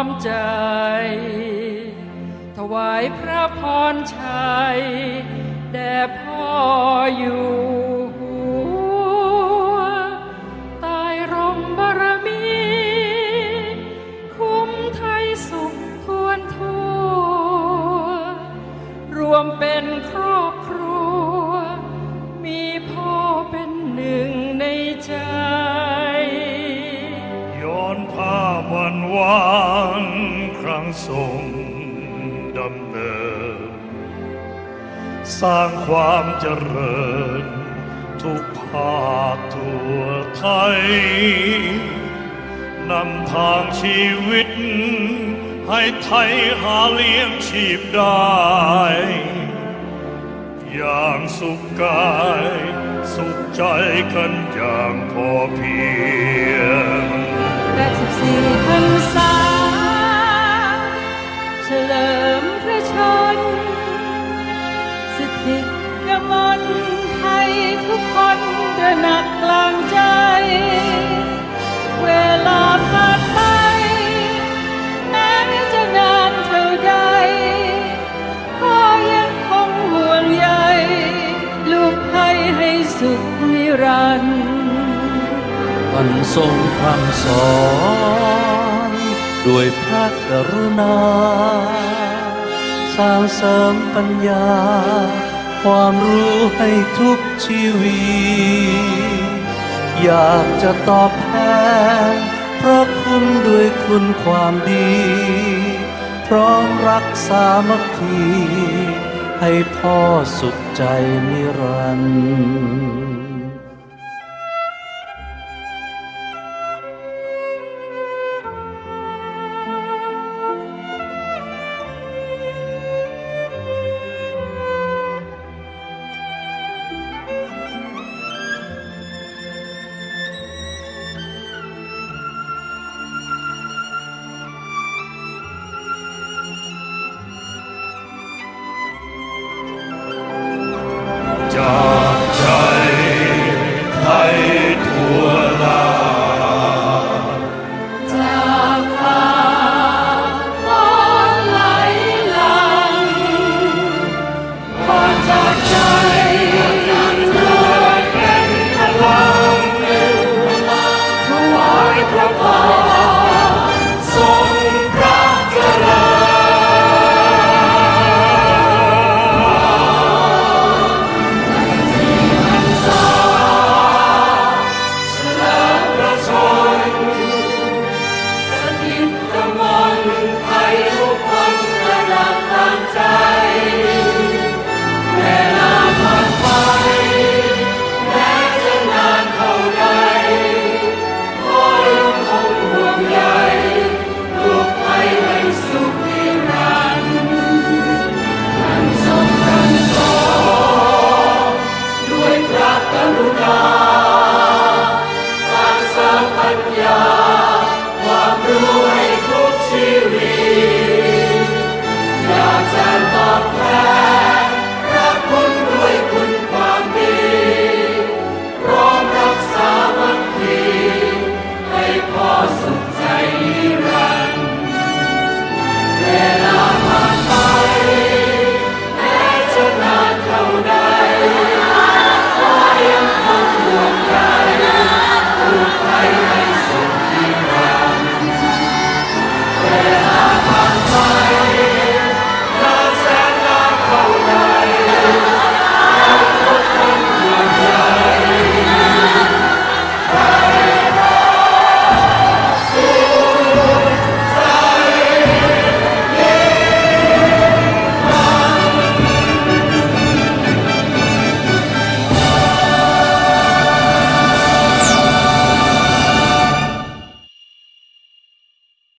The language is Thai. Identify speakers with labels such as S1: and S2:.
S1: ้อมใจ ถวายพระพรชัย แด่พ่ออยู่ ทรง
S2: ดำเนิน สร้างความเจริญ ทุกภาคทั่วไทย นำทางชีวิต ให้ไทยหาเลี้ยงชีพได้ อย่างสุขกาย สุขใจกันอย่างพอเพียง
S1: 84พรรษา ลิมพระชนสถิตกมลไทยทุกคนตระหนักกลางใจ เวลาผ่านไป แม้จะนานเท่าใดพ่อยังคงห่วงใยลูกไทยให้สุขนิรันดร์
S3: ท่านทรงคำสอน ด้วยพระกรุณา สร้างเสริมปัญญา ความรู้ให้ทุกชีวิตอยากจะตอบแทนพระคุณด้วยคุณความดี พร้อมรักสามัคคี ให้พ่อสุขใจนิรันด
S1: ร์